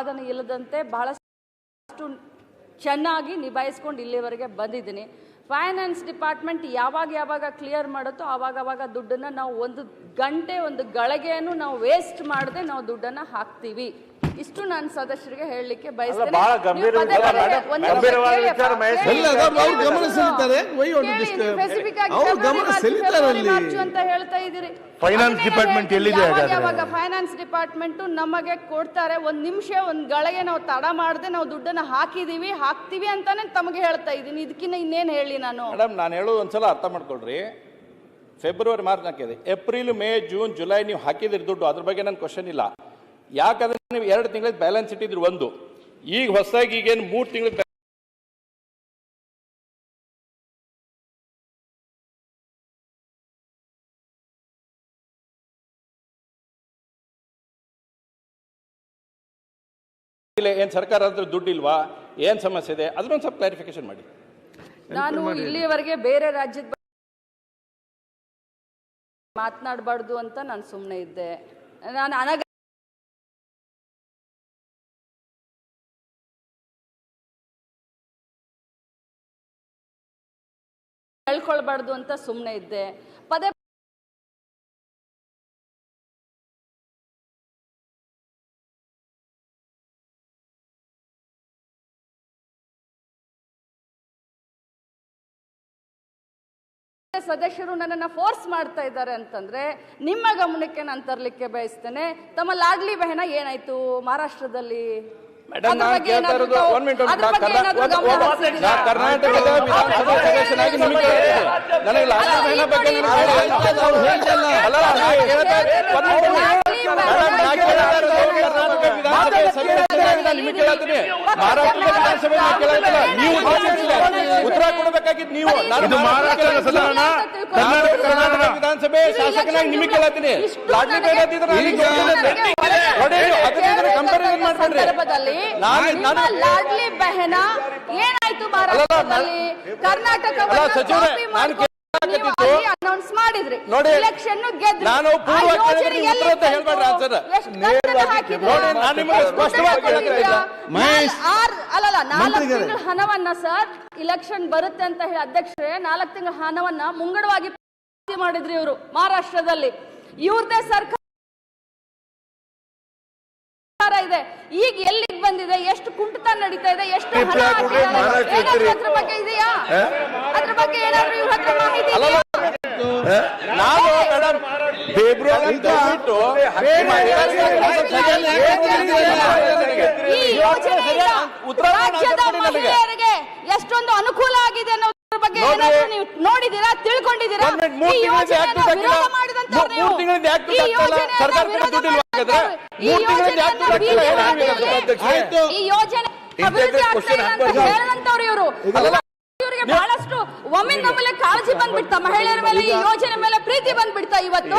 ಅದನ್ನು ಇಲ್ಲದಂತೆ ಬಹಳಷ್ಟು ಚೆನ್ನಾಗಿ ನಿಭಾಯಿಸ್ಕೊಂಡು ಇಲ್ಲಿವರೆಗೆ ಬಂದಿದ್ದೀನಿ. ಫೈನಾನ್ಸ್ ಡಿಪಾರ್ಟ್ಮೆಂಟ್ ಯಾವಾಗ ಯಾವಾಗ ಕ್ಲಿಯರ್ ಮಾಡುತ್ತೋ ಆವಾಗ ಆವಾಗ ದುಡ್ಡನ್ನು ನಾವು ಒಂದು ಗಂಟೆ ಒಂದು ಗಳಿಗೆಯನ್ನು ನಾವು ವೇಸ್ಟ್ ಮಾಡದೆ ನಾವು ದುಡ್ಡನ್ನು ಹಾಕ್ತೀವಿ. ಇಷ್ಟು ನಾನು ಸದಸ್ಯರಿಗೆ ಹೇಳಲಿಕ್ಕೆ ಬಯಸ್ತೇನೆ ಬಹಳ ನೀವು ಗಂಭೀರ ಪದೇ ವಿಚಾರ, ಪದೇ ಮೇಡಮ್. ನಿಮಿಷ ಗಂಭೀರವಾದ ಕೇಳಿ ವಿಚಾರ ಅಪ್ಪ, ಮಹೇಶ್ ಕೇಳಿ, ಇಲ್ಲ, ಅದು ಅವ್ರು ಗಮನ ಅಪ್ಪ. ಸೆಳೀತಾರೆ. Why you want to ಕೇಳಿ, disturb? specific ಆಗಿ ಅವ್ರು ಫೆಬ್ರವರಿ ಗಮನ ಮಾರ್ಚ್, ಸೆಳೀತಾರೆ ಫೆಬ್ರವರಿ ಅಲ್ಲಿ. ಮಾರ್ಚ್ ಅಂತ ಹೇಳ್ತಾ ಇದ್ದೀರಿ Finance ಅದನ್ನೇ department ಹೇಳ್ತೀನಿ, ಎಲ್ಲಿದೆ ಯಾವಾಗ ಹಾಗಾದ್ರೆ? ಯಾವಾಗ ಫೈನಾನ್ಸ್ ಡಿಪಾರ್ಟ್ಮೆಂಟ್ ನಮಗೆ ಕೊಡ್ತಾರೆ ಒಂದ್ ನಿಮಿಷ ಒಂದ್ ಗಳಿಗೆ ನಾವು ತಡ ಮಾಡದೆ ನಾವು ದುಡ್ಡನ್ನ ಹಾಕಿದೀವಿ ಹಾಕ್ತಿವಿ ಅಂತಾನೆ ತಮಗೆ ಹೇಳ್ತಾ ಇದ್ದೀನಿ ಇದಕ್ಕಿನ್ನ ಇನ್ನೇನ್ ಹೇಳಿ ನಾನು ಮೇಡಮ್ ನಾನು ಹೇಳೋದು ಒಂದ್ಸಲ ಅರ್ಥ ಮಾಡ್ಕೊಳ್ರಿ ಫೆಬ್ರವರಿ ಮಾರ್ಚ್ ಹಾಕಿದೆ ಏಪ್ರಿಲ್ ಮೇ ಜೂನ್ ಜುಲೈ ನೀವು ಹಾಕಿದಿರಿ ದುಡ್ಡು ಅದ್ರ ಬಗ್ಗೆ ನನ್ನ ಕ್ವಶನ್ ಇಲ್ಲ ಯಾಕಂದ್ರೆ ನೀವು ಎರಡು ತಿಂಗಳ ಬ್ಯಾಲೆನ್ಸ್ ಇಟ್ಟಿದ್ರು ಒಂದು. ಈಗ ಹೊಸದಾಗಿ ಈಗೇನು ಮೂರು ತಿಂಗಳ ಏನ್ ಸರ್ಕಾರ ಹತ್ರ ದುಡ್ಡಿಲ್ವಾ? ಏನ್ ಸಮಸ್ಯೆ ಇದೆ? ಅದನ್ನೊಂದು ಸ್ವಲ್ಪ ಕ್ಲಾರಿಫಿಕೇಶನ್ ಮಾಡಿ. ನಾನು ಇಲ್ಲಿಯವರೆಗೆ ಬೇರೆ ರಾಜ್ಯದ ಮಾತನಾಡಬಾರ್ದು ಅಂತ ನಾನು ಸುಮ್ಮನೆ ಇದ್ದೆ. ನಾನು ಅನಗ ಹೇಳ್ಕೊಳ್ಬಾರ್ದು ಅಂತ ಸುಮ್ಮನೆ ಇದ್ದೆ. ಪದೇ ಸದಸ್ಯರು ನನ್ನನ್ನ ಫೋರ್ಸ್ ಮಾಡ್ತಾ ಇದ್ದಾರೆ ಅಂತಂದ್ರೆ, ನಿಮ್ಮ ಗಮನಕ್ಕೆ ನಾನು ತರಲಿಕ್ಕೆ ಬಯಸ್ತೇನೆ. ತಮ್ಮ ಲಾಡ್ಲಿ ಬಹನ ಏನಾಯ್ತು ಮಹಾರಾಷ್ಟ್ರದಲ್ಲಿ? ಮೇಡಮ್ ನಾನು ಕೇಳ್ತಾ ಇರೋದು ಮಿನಿಟ್ ಕರ್ನಾಟಕದ ವಿಧಾನಸಭಾ ಸದಸ್ಯನಾಗಿ ನಿಮಗೆ. ನನಗೆ ಬಗ್ಗೆ ವಿಧಾನಸಭೆ ನೀವು. ಉತ್ತರ ಕೊಡಬೇಕಾಗಿತ್ತು ನೀವು. ನಾನು ಮಹಾರಾಷ್ಟ್ರ ಕರ್ನಾಟಕ ವಿಧಾನಸಭೆ ಶಾಸಕನಾಗಿ ನಿಮಗೆ ಕೇಳತ್ತೀನಿ ರಾಜ್ಯ ಬೇಡದಿದ್ರೆ ಸಂದರ್ಭದಲ್ಲಿ ಲಾಡ್ಲಿ ಬೆಹನ ಏನಾಯ್ತು ಮಹಾರಾಷ್ಟ್ರದಲ್ಲಿ? ಕೇಳಕತ್ತಿದ್ದು- ಅನೌನ್ಸ್ ಮಾಡಿದ್ರಿ. ನೋಡಿ, ಎಲೆಕ್ಷನ್ ಗೆದ್ರಿ. ನಾನು ಪೂರ್ವ ಆ ಯೋಜನೆ ಕೇಳಿದ್ರೆ ಉತ್ತರ ಅಂತ ಹೇಳ್ಬೇಡ್ರಿ answer. ಎಷ್ಟು ಕಟ್ಟಡ ಹಾಕಿದ್ರಿ? ನೋಡಿ, ನಾನು ನಿಮಗೆ ಸ್ಪಷ್ಟವಾಗಿ ಕೊಟ್ಟಿದ್ರಾ? ಕೇಳ್ತಾ ಮಹೇಶ್, ನಾಲ್- ಆರ್- ಅಲ್ಲಲ್ಲ ನಾಲ್ಕು ತಿಂಗಳ ಹಣವನ್ನ ಸರ್ ಇಲೆಕ್ಷನ್ ಬರುತ್ತೆ ಅಂತ ಹೇಳಿ ಅಧ್ಯಕ್ಷರೇ ನಾಲ್ಕು ತಿಂಗಳ ಹಣವನ್ನ ಮುಂಗಡವಾಗಿ ಪಾವತಿ ಮಾಡಿದ್ರಿ ಇವರು ಮಹಾರಾಷ್ಟ್ರದಲ್ಲಿ. ಇವ್ರದೇ ಸರ್ಕಾರ ಇದೆ ಈಗ ಎಲ್ಲಿಗೆ ಬಂದಿದೆ ಎಷ್ಟು ಕುಂಟತ ನಡೀತಾ ಇದೆ ಎಷ್ಟು ಹಣ ಏನಾದ್ರು. ಅದ್ರ ಬಗ್ಗೆ ಇದೆಯಾ ಅದ್ರ ಬಗ್ಗೆ ಏನಾದ್ರೂ ಇವ್ರ ಹತ್ರ ಮಾಹಿತಿ ಇದೆಯಾ? ನಾನು ಮೇಡಮ್ ಫೆಬ್ರವರಿ ದಯವಿಟ್ಟು ಈ ಯೋಜನೆಯಿಂದ ಉತ್ತರ ರಾಜ್ಯದ ಕೊಡಿ ನನಗೆ. ಮಹಿಳೆಯರಿಗೆ ಎಷ್ಟೊಂದು ಅನುಕೂಲ ಆಗಿದೆ ಅನ್ನೋದ್ರ ಬಗ್ಗೆ. ನೀವು ನೋಡಿದೀರಾ ತಿಳ್ಕೊಂಡಿದ್ದೀರಾ ಯೋಜನೆ ಈ ತಿಂಗಳಿಂದ ಯೋಜನೆಯನ್ನ ವಿರೋಧ ಮಾಡಿದಂತವ್ರು ಮೂರ್ ನೀವು. ಈ ಯೋಜನೆಯನ್ನ ವಿರೋಧ ಬಹಳಷ್ಟು ಒಮ್ಮೆ ನಮ್ಮಲ್ಲಿ ಕಾಳಜಿ ಬಂದ್ಬಿಡ್ತಾ ಮಹಿಳೆಯರ ಮೇಲೆ ಈ ಯೋಜನೆ ಮೇಲೆ ಪ್ರೀತಿ ಬಂದ್ಬಿಡ್ತಾ ಇವತ್ತು.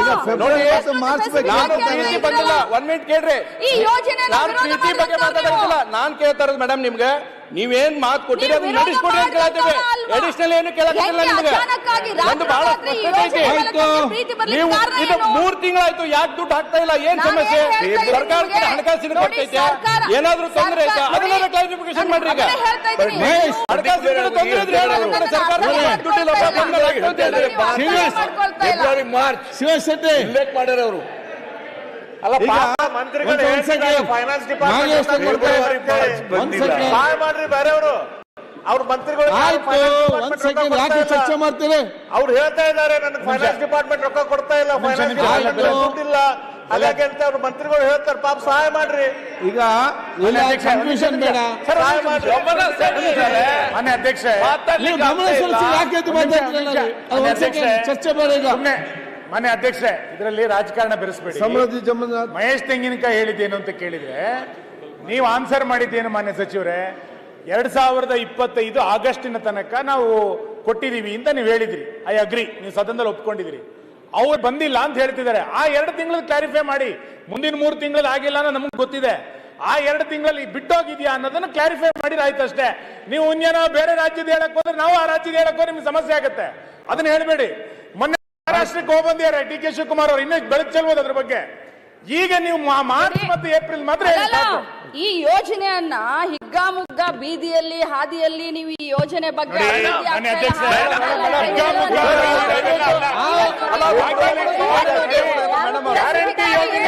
ಈ ಯೋಜನೆ ನಾನು ಪ್ರೀತಿ ಬಗ್ಗೆ ಮಾತಾಡೋದಿಲ್ಲ ನಾನ್ ಕೇಳ್ತಾ ಇರೋದು ಮೇಡಮ್ ನಿಮ್ಗೆ. ನೀವೇನ್ ಮಾತು ಕೊಟ್ಟಿರಿ? ನೀವು ಅದನ್ನ ನಡೆಸ್ಕೊಡಿ ಅಂತ ಕೇಳ್ತೇವೆ ಅಲ್ವಾ? ಎಡಿಷನಲ್ ಏನು ಕೇಳಕ್ಕಿಲ್ಲ ನಿಮಗೆ. ಒಂದು ಬಹಳ ಸ್ಪಷ್ಟತೆ ಐತಿ. ನೀವು ಇದು? ಮೂರ್ ತಿಂಗಳಾಯ್ತು ಯಾಕೆ ದುಡ್ಡು ಹಾಕ್ತಾ ಇಲ್ಲ? ಏನ್ ಸಮಸ್ಯೆ? ಸರ್ಕಾರಕ್ಕೆ? ಹಣಕಾಸಿನ ಕೊಟ್ಟೈತೆ. ಏನಾದ್ರೂ ತೊಂದರೆ ಐತಾ ಅದನ್ನ ಕ್ಲಾರಿಫಿಕೇಶನ್ ಮಾಡ್ರಿ ಈಗ. ಹಣಕಾಸಿನ ತೊಂದರೆ ಇದ್ರೆ ಹೇಳಿ ಸರ್ಕಾರ ದುಡ್ಡಿಲ್ಲ. ಇಲ್ಲ. February March Shivashetty. ಉಲ್ಲೇಖ ಮಾಡ್ಯಾರ ಅವರು ಮಂತ್ರಿಗಳು ಹೇಳ್ತಿದ್ದಾರೆ, second. ಫೈನಾನ್ಸ್ ಡಿಪಾರ್ಟ್ಮೆಂಟ್ ಮಾಡ್ರಿ ಬೇರೆಯವರು. ಅವ್ರ ಮಂತ್ರಿಗಳು ಯಾಕೆ ಚರ್ಚೆ ಮಾಡ್ತೀರಿ? ಅವ್ರು ಹೇಳ್ತಾ ಇದ್ದಾರೆ ನನಗೆ ಫೈನಾನ್ಸ್ ಡಿಪಾರ್ಟ್ಮೆಂಟ್ ರೊಕ್ಕ ಕೊಡ್ತಾ ಇಲ್ಲ ಫೈನಾನ್ಸ್ ಡಿಪಾರ್ಟ್ಮೆಂಟ್. ದುಡ್ಡಿಲ್ಲ ಹಾಗಾಗಿ ಅಂತ ಅವ್ರ ಮಂತ್ರಿಗಳು ಹೇಳ್ತಾರೆ ಪಾಪ ಸಹಾಯ ಮಾಡ್ರಿ. ಈಗ ಕನ್ಫ್ಯೂಷನ್ ಬೇಡ. ಸಹಾಯ ಮಾಡ್ರಿ. ಅಧ್ಯಕ್ಷ. ಗಮನ ಯಾಕೆ ಚರ್ಚೆ ಬೇಡ ಈಗ. ಸುಮ್ನೆ ಮಾನ್ಯ ಅಧ್ಯಕ್ಷ ಇದರಲ್ಲಿ ರಾಜಕಾರಣ ಬೆರೆಸಬೇಡಿ. ಸಮೃದ್ಧಿ ಜಮನಾಥ್ ಮಹೇಶ್ ತೆಂಗಿನಕಾಯಿ ಹೇಳಿದ್ದೇನು ಅಂತ ಕೇಳಿದ್ರೆ ನೀವು ಆನ್ಸರ್ ಮಾಡಿದ್ದೇನು ಮಾನ್ಯ ಸಚಿವರೇ ಎರಡ್ ಸಾವಿರದ ಇಪ್ಪತ್ತೈದು ಆಗಸ್ಟಿನ ತನಕ ನಾವು ಕೊಟ್ಟಿದೀವಿ ಅಂತ ನೀವು ಹೇಳಿದ್ರಿ. ಐ ಅಗ್ರಿ ನೀವು ಸದನದಲ್ಲಿ ಒಪ್ಕೊಂಡಿದ್ರಿ ಅವ್ರು ಬಂದಿಲ್ಲ ಅಂತ ಹೇಳ್ತಿದ್ದಾರೆ. ಆ ಎರಡು ತಿಂಗಳು ಕ್ಲಾರಿಫೈ ಮಾಡಿ. ಮುಂದಿನ ಮೂರು ತಿಂಗಳಲ್ಲಿ ಆಗಿಲ್ಲ ಅನ್ನೋ ನಮಗೆ ಗೊತ್ತಿದೆ. ಆ ಎರಡು ತಿಂಗಳಲ್ಲಿ ಬಿಟ್ಟೋಗಿದ್ಯಾ ಅನ್ನೋದನ್ನು ಕ್ಲಾರಿಫೈ ಮಾಡಿದ್ರೆ ಆಯ್ತು ಅಷ್ಟೇ ನೀವು ಇನ್ನೇನೋ ಬೇರೆ ರಾಜ್ಯದ ಹೇಳಕ್ ಹೋದ್ರೆ ನಾವು ಆ ರಾಜ್ಯದ ಹೇಳಕ್ ಹೋದ್ರೆ ನಿಮ್ಗೆ ಸಮಸ್ಯೆ ಆಗುತ್ತೆ. ಅದನ್ನ ಹೇಳ್ಬೇಡಿ. ಮಹಾರಾಷ್ಟ್ರಕ್ಕೆ ಹೋಗಿ ಬಂದಿದ್ದಾರೆ ಡಿ ಕೆ ಶಿವಕುಮಾರ್ ಅವರು ಇನ್ನೂ ಬೆಳಕು ಚೆಲ್ಬೋದು ಅದ್ರ ಬಗ್ಗೆ ಈಗ ನೀವು ಮಾ- ಮಾರ್ಚ್ ಮತ್ತು ಏಪ್ರಿಲ್ ಮಾತ್ರ. ಈ ಯೋಜನೆಯನ್ನ ಹಿಗ್ಗಾಮುಗ್ಗ ಬೀದಿಯಲ್ಲಿ ಹಾದಿಯಲ್ಲಿ ನೀವು ಈ ಯೋಜನೆ ಬಗ್ಗೆ. ಗ್ಯಾರಂಟಿ ಯೋಜನೆ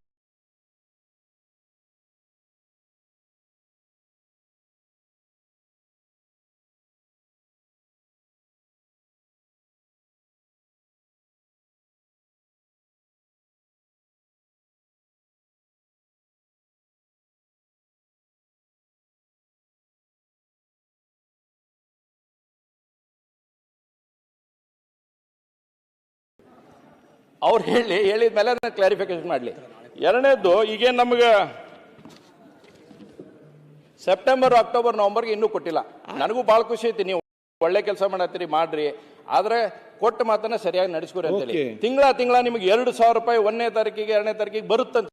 ಅವ್ರು ಹೇಳಿ ಹೇಳಿದ ಮೇಲೆ ನಾನು ಕ್ಲಾರಿಫಿಕೇಶನ್ ಮಾಡಲಿ. ಎರಡನೇದು ಈಗೇನು ನಮಗೆ ಸೆಪ್ಟೆಂಬರ್ ಅಕ್ಟೋಬರ್ ನವೆಂಬರ್ಗೆ ಇನ್ನೂ ಕೊಟ್ಟಿಲ್ಲ. ನನಗೂ ಭಾಳ ಖುಷಿ ಐತಿ ನೀವು ಒಳ್ಳೆ ಕೆಲಸ ಮಾಡತ್ತೀರಿ ಮಾಡ್ರಿ. ಆದರೆ ಕೊಟ್ಟ ಮಾತನ್ನ ಸರಿಯಾಗಿ ನಡೆಸ್ಕೊರಿ ಅಂತೇಳಿ. ತಿಂಗಳ ತಿಂಗಳ ನಿಮಗೆ ಎರಡು ಸಾವಿರ ರೂಪಾಯಿ ಒಂದನೇ ತಾರೀಕಿಗೆ ಎರಡನೇ ತಾರೀಕಿಗೆ ಬರುತ್ತಂತ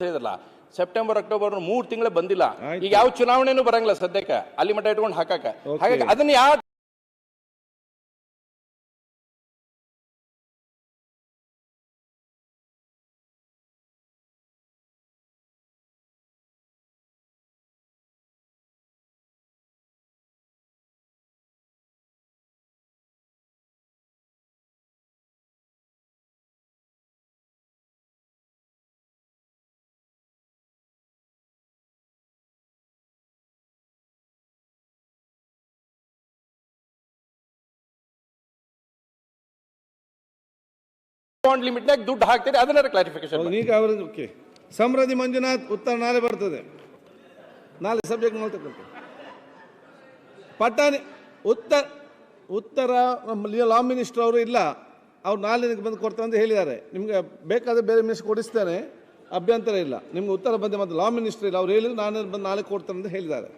ಹೇಳಿದ್ರಲ್ಲ. ಸೆಪ್ಟೆಂಬರ್ ಅಕ್ಟೋಬರ್ ಮೂರು ತಿಂಗಳು ಬಂದಿಲ್ಲ. ಈಗ ಯಾವ ಚುನಾವಣೆನೂ ಬರಂಗಿಲ್ಲ ಸದ್ಯಕ್ಕೆ. ಅಲ್ಲಿ ಮಟ್ಟ ಇಟ್ಕೊಂಡು ಹಾಕಕ್ಕೆ. ಹಾಗಾಗಿ ಅದನ್ನ ಯಾವ ಲಿಮಿಟ್ನಾಗ ದುಡ್ಡು ಹಾಕ್ತೀರಿ ಅದನ್ನ ಕ್ಲಾರಿಫಿಕೇಶನ್ ಈಗ ಅವರು ಓಕೆ. ಸಮೃದ್ಧಿ ಮಂಜುನಾಥ್ ಉತ್ತರ ನಾಳೆ ಬರ್ತದೆ. ನಾಳೆ ಸಬ್ಜೆಕ್ಟ್ ನೋಡ್ತಕ್ಕಂಥ ಪಟ್ಟಾಣಿ ಉತ್ತರ ಉತ್ತರ ಲಾ ಮಿನಿಸ್ಟರ್ ಅವರು ಇಲ್ಲ. ಅವ್ರು ನಾಳೆ ನಿಮ್ಗೆ ಬಂದು ಕೊಡ್ತಾರೆ ಅಂತ ಹೇಳಿದ್ದಾರೆ. ನಿಮಗೆ ಬೇಕಾದ್ರೆ ಬೇರೆ ಮಿನಿಸ್ಟರ್ ಕೊಡಿಸ್ತೇನೆ ಅಭ್ಯಂತರ ಇಲ್ಲ. ನಿಮ್ಗೆ ಉತ್ತರ ಬಂದೆ ಮತ್ತು ಲಾ ಮಿನಿಸ್ಟರ್ ಇಲ್ಲ. ಅವ್ರು ಹೇಳಿದ್ರು ನಾನು ಬಂದು ನಾಳೆ ಕೊಡ್ತಾರೆ ಅಂತ ಹೇಳಿದ್ದಾರೆ.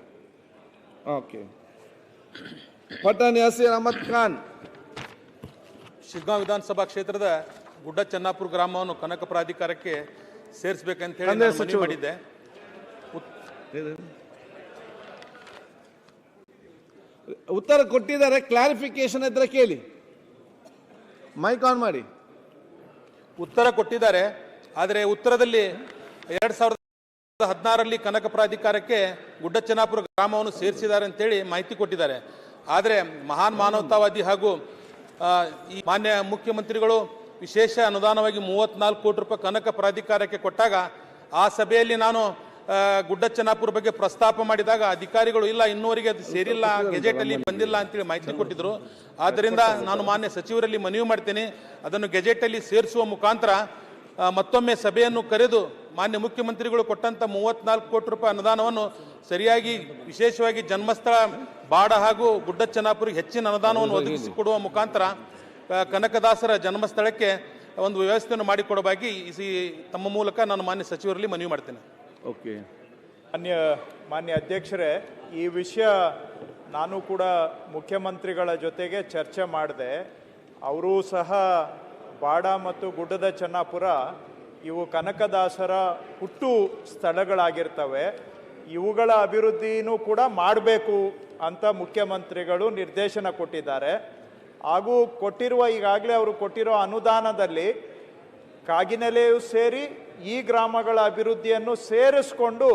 ಓಕೆ. ಪಟ್ಟಾಣಿ ಹಸೀರ್ ಅಹಮದ್ ಖಾನ್. ಶಿಗ್ಗಾಂವ್ ವಿಧಾನಸಭಾ ಕ್ಷೇತ್ರದ ಗುಡ್ಡ ಚೆನ್ನಾಪುರ ಗ್ರಾಮವನ್ನು ಕನಕ ಪ್ರಾಧಿಕಾರಕ್ಕೆ ಸೇರಿಸಬೇಕಂತ ಹೇಳಿ ನಾನು ಮನವಿ ಮಾಡಿದ್ದೆ. ಉತ್ತರ ಕೊಟ್ಟಿದ್ದಾರೆ ಕ್ಲಾರಿಫಿಕೇಶನ್ ಇದ್ರೆ ಕೇಳಿ. ಮೈಕ್ ಆನ್ ಮಾಡಿ. ಉತ್ತರ ಕೊಟ್ಟಿದ್ದಾರೆ ಆದರೆ ಉತ್ತರದಲ್ಲಿ ಎರಡ್ ಸಾವಿರದ ಹದಿನಾರರಲ್ಲಿ ಕನಕ ಪ್ರಾಧಿಕಾರಕ್ಕೆ ಗುಡ್ಡ ಚೆನ್ನಾಪುರ ಗ್ರಾಮವನ್ನು ಸೇರಿಸಿದ್ದಾರೆ ಅಂತೇಳಿ ಮಾಹಿತಿ ಕೊಟ್ಟಿದ್ದಾರೆ. ಆದರೆ ಮಹಾನ್ ಮಾನವತಾವಾದಿ ಹಾಗೂ ಈ ಮಾನ್ಯ ಮುಖ್ಯಮಂತ್ರಿಗಳು ವಿಶೇಷ ಅನುದಾನವಾಗಿ ಮೂವತ್ನಾಲ್ಕು ಕೋಟಿ ರೂಪಾಯಿ ಕನಕ ಪ್ರಾಧಿಕಾರಕ್ಕೆ ಕೊಟ್ಟಾಗ ಆ ಸಭೆಯಲ್ಲಿ ನಾನು ಗುಡ್ಡಚ್ಚನಾಪುರ ಬಗ್ಗೆ ಪ್ರಸ್ತಾಪ ಮಾಡಿದಾಗ ಅಧಿಕಾರಿಗಳು, ಇಲ್ಲ, ಇನ್ನೂವರೆಗೆ ಅದು ಸೇರಿಲ್ಲ ಗೆಜೆಟ್ ಅಲ್ಲಿ ಬಂದಿಲ್ಲ ಅಂತೇಳಿ ಮಾಹಿತಿ ಕೊಟ್ಟಿದ್ರು. ಆದ್ದರಿಂದ ನಾನು ಮಾನ್ಯ ಸಚಿವರಲ್ಲಿ ಮನವಿ ಮಾಡ್ತೇನೆ. ಅದನ್ನು ಗೆಜೆಟ್ ಅಲ್ಲಿ ಸೇರಿಸುವ ಮುಖಾಂತರ ಮತ್ತೊಮ್ಮೆ ಸಭೆಯನ್ನು ಕರೆದು ಮಾನ್ಯ ಮುಖ್ಯಮಂತ್ರಿಗಳು ಕೊಟ್ಟಂತ ಮೂವತ್ನಾಲ್ಕು ಕೋಟಿ ರೂಪಾಯಿ ಅನುದಾನವನ್ನು ಸರಿಯಾಗಿ, ವಿಶೇಷವಾಗಿ ಜನ್ಮಸ್ಥಳ, ಬಾಡ ಹಾಗೂ ಗುಡ್ಡ ಚೆನ್ನಾಪುರಿಗೆ ಹೆಚ್ಚಿನ ಅನುದಾನವನ್ನು ಒದಗಿಸಿಕೊಡುವ ಮುಖಾಂತರ ಕನಕದಾಸರ ಜನ್ಮಸ್ಥಳಕ್ಕೆ ಒಂದು ವ್ಯವಸ್ಥೆಯನ್ನು ಮಾಡಿಕೊಡವಾಗಿ ಈ ಸಿ- ತಮ್ಮ ಮೂಲಕ ನಾನು ಮಾನ್ಯ ಸಚಿವರಲ್ಲಿ ಮನವಿ ಮಾಡ್ತೇನೆ. ಓಕೆ. ಮಾನ್ಯ ಮಾನ್ಯ ಅಧ್ಯಕ್ಷರೇ ಈ ವಿಷಯ ನಾನು ಕೂಡ ಮುಖ್ಯಮಂತ್ರಿಗಳ ಜೊತೆಗೆ ಚರ್ಚೆ ಮಾಡಿದೆ. ಅವರೂ ಸಹ ಬಾಡ ಮತ್ತು ಗುಡ್ಡದ ಚೆನ್ನಾಪುರ ಇವು ಕನಕದಾಸರ ಹುಟ್ಟು ಸ್ಥಳಗಳಾಗಿರ್ತವೆ. ಇವುಗಳ ಅಭಿವೃದ್ಧಿನೂ ಕೂಡ ಮಾಡಬೇಕು ಅಂತ ಮುಖ್ಯಮಂತ್ರಿಗಳು ನಿರ್ದೇಶನ ಕೊಟ್ಟಿದ್ದಾರೆ. ಹಾಗೂ ಕೊಟ್ಟಿರುವ, ಈಗಾಗಲೇ ಅವರು ಕೊಟ್ಟಿರೋ ಅನುದಾನದಲ್ಲಿ ಕಾಗಿನೆಲೆಯೂ ಸೇರಿ ಈ ಗ್ರಾಮಗಳ ಅಭಿವೃದ್ಧಿಯನ್ನು ಸೇರಿಸಿಕೊಂಡು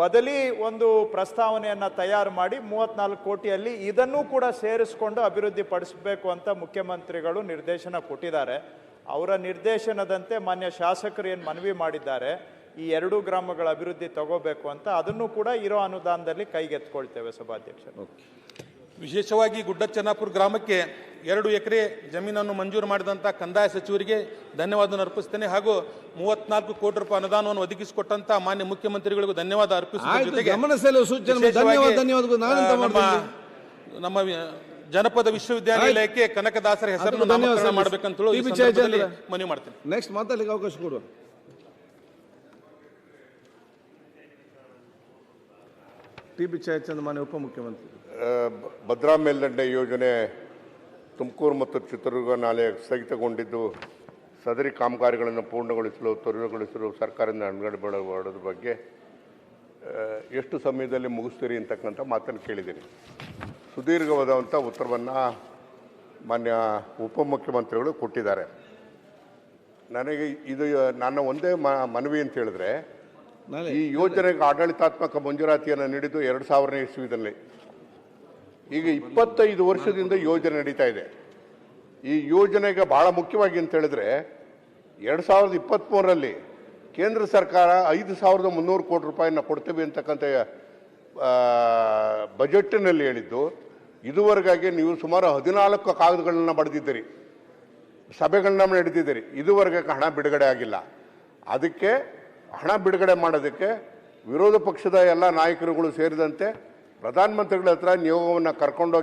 ಬದಲಿ ಒಂದು ಪ್ರಸ್ತಾವನೆಯನ್ನು ತಯಾರು ಮಾಡಿ ಮೂವತ್ನಾಲ್ಕು ಕೋಟಿಯಲ್ಲಿ ಇದನ್ನೂ ಕೂಡ ಸೇರಿಸ್ಕೊಂಡು ಅಭಿವೃದ್ಧಿ ಪಡಿಸಬೇಕು ಅಂತ ಮುಖ್ಯಮಂತ್ರಿಗಳು ನಿರ್ದೇಶನ ಕೊಟ್ಟಿದ್ದಾರೆ. ಅವರ ನಿರ್ದೇಶನದಂತೆ ಮಾನ್ಯ ಶಾಸಕರು ಏನು ಮನವಿ ಮಾಡಿದ್ದಾರೆ, ಈ ಎರಡೂ ಗ್ರಾಮಗಳ ಅಭಿವೃದ್ಧಿ ತಗೋಬೇಕು ಅಂತ ಅದನ್ನು ಕೂಡ ಇರೋ ಅನುದಾನದಲ್ಲಿ ಕೈಗೆತ್ಕೊಳ್ತೇವೆ ಸಭಾಧ್ಯಕ್ಷರು. ವಿಶೇಷವಾಗಿ ಗುಡ್ಡಚನ್ನಾಪುರ ಗ್ರಾಮಕ್ಕೆ ಎರಡು ಎಕರೆ ಜಮೀನನ್ನು ಮಂಜೂರು ಮಾಡಿದಂಥ ಕಂದಾಯ ಸಚಿವರಿಗೆ ಧನ್ಯವಾದ ಅರ್ಪಿಸ್ತೇನೆ ಹಾಗೂ ಮೂವತ್ನಾಲ್ಕು ಕೋಟಿ ರೂಪಾಯಿ ಅನುದಾನವನ್ನು ಒದಗಿಸಿಕೊಟ್ಟಂತ ಮಾನ್ಯ ಮುಖ್ಯಮಂತ್ರಿಗಳಿಗೂ ಧನ್ಯವಾದ ಅರ್ಪಿಸುವ ನಮ್ಮ ಜನಪದ ವಿಶ್ವವಿದ್ಯಾನಿಲಯಕ್ಕೆ ಕನಕದಾಸರ ಹೆಸರನ್ನು ಮಾಡಬೇಕಂತ ನಾಮಕರಣ ಜಯಚಂದ್ರ. ಮನವಿ ಮಾಡ್ತೇನೆ. ನೆಕ್ಸ್ಟ್ ಮಾತಾಡಲಿಕ್ಕೆ ಅವಕಾಶ ಕೊಡುವ ಟಿ ಬಿ ಜಯಚಂದ್ರ ಮಾನ್ಯ ಉಪಮುಖ್ಯಮಂತ್ರಿ. ಭದ್ರಾ ಮೇಲ್ದಂಡೆ ಯೋಜನೆ ತುಮಕೂರು ಮತ್ತು ಚಿತ್ರದುರ್ಗ ನಾಲೆ ಸ್ಥಗಿತಗೊಂಡಿದ್ದು ಸದರಿ ಕಾಮಗಾರಿಗಳನ್ನು ಪೂರ್ಣಗೊಳಿಸಲು, ತ್ವರಿತಗೊಳಿಸಲು ಸರ್ಕಾರದಿಂದ ಬಿಡುವ ಬಗ್ಗೆ ಎಷ್ಟು ಸಮಯದಲ್ಲಿ ಮುಗಿಸ್ತೀರಿ ಅಂತಕ್ಕಂಥ ಮಾತನ್ನು ಕೇಳಿದ್ದೀನಿ. ಸುದೀರ್ಘವಾದಂಥ ಉತ್ತರವನ್ನು ಮಾನ್ಯ ಉಪಮುಖ್ಯಮಂತ್ರಿಗಳು ಕೊಟ್ಟಿದ್ದಾರೆ. ನನಗೆ ಇದು, ನನ್ನ ಒಂದೇ ಮನವಿ ಅಂತ ಹೇಳಿದ್ರೆ ಈ ಯೋಜನೆಗೆ ಆಡಳಿತಾತ್ಮಕ ಮಂಜೂರಾತಿಯನ್ನು ನೀಡಿದ್ದು ಎರಡು ಸಾವಿರನೇ ಇಸ್ವಿದಲ್ಲಿ. ಈಗ ಇಪ್ಪತ್ತೈದು ವರ್ಷದಿಂದ ಯೋಜನೆ ನಡೀತಾ ಇದೆ. ಈ ಯೋಜನೆಗೆ ಬಹಳ ಮುಖ್ಯವಾಗಿ ಅಂತ ಹೇಳಿದ್ರೆ, ಎರಡು ಸಾವಿರದ ಇಪ್ಪತ್ತ್ಮೂರರಲ್ಲಿ ಕೇಂದ್ರ ಸರ್ಕಾರ ಐದು ಸಾವಿರದ ಮುನ್ನೂರು ಕೋಟಿ ರೂಪಾಯಿನ ಕೊಡ್ತೇವೆ ಅಂತಕ್ಕಂಥ ಬಜೆಟ್ಟಿನಲ್ಲಿ ಬಜೆಟ್ನಲ್ಲಿ ಹೇಳಿದ್ದು, ಇದುವರೆಗಾಗಿ ನೀವು ಸುಮಾರು ಹದಿನಾಲ್ಕು ಕಾಗದಗಳನ್ನು ಬಡಿದಿದ್ದೀರಿ ಸಭೆಗಳನ್ನ ನಡೆದಿದ್ದೀರಿ. ಇದುವರೆಗೆ ಹಣ ಬಿಡುಗಡೆ ಆಗಿಲ್ಲ. ಅದಕ್ಕೆ ಹಣ ಬಿಡುಗಡೆ ಮಾಡೋದಕ್ಕೆ ವಿರೋಧ ಪಕ್ಷದ ಎಲ್ಲ ನಾಯಕರುಗಳು ಸೇರಿದಂತೆ ಪ್ರಧಾನಮಂತ್ರಿಗಳ ಹತ್ರ ನಿಯೋಗವನ್ನು ಕರ್ಕೊಂಡೋಗಿ